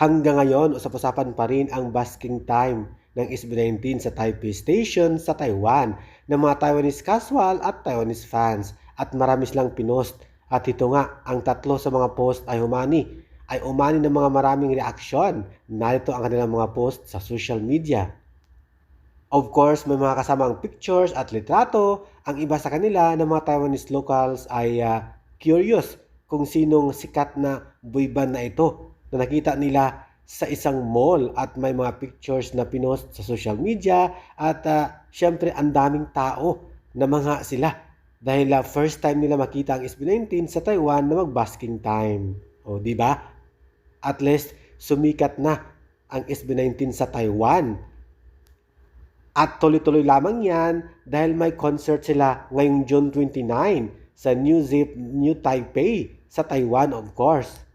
Hanggang ngayon, usap-usapan pa rin ang basking time ng SB19 sa Taipei Station sa Taiwan ng mga Taiwanese casual at Taiwanese fans at marami silang pinost. At ito nga, ang tatlo sa mga post ay humani. Ay umani ng mga maraming reaksyon. Narito ang kanilang mga post sa social media. Of course, may mga kasamang pictures at litrato. Ang iba sa kanila ng mga Taiwanese locals ay ah, curious kung sinong sikat na boy na ito na nakita nila sa isang mall at may mga pictures na pinost sa social media at ah, syempre ang daming tao na mga sila dahil ah, first time nila makita ang SB19 sa Taiwan na mag-basking time. O, di ba? At least sumikat na ang SB19 sa Taiwan. At tuloy-tuloy lamang yan dahil may concert sila ngayong June 29 sa New Zip New Taipei sa Taiwan of course.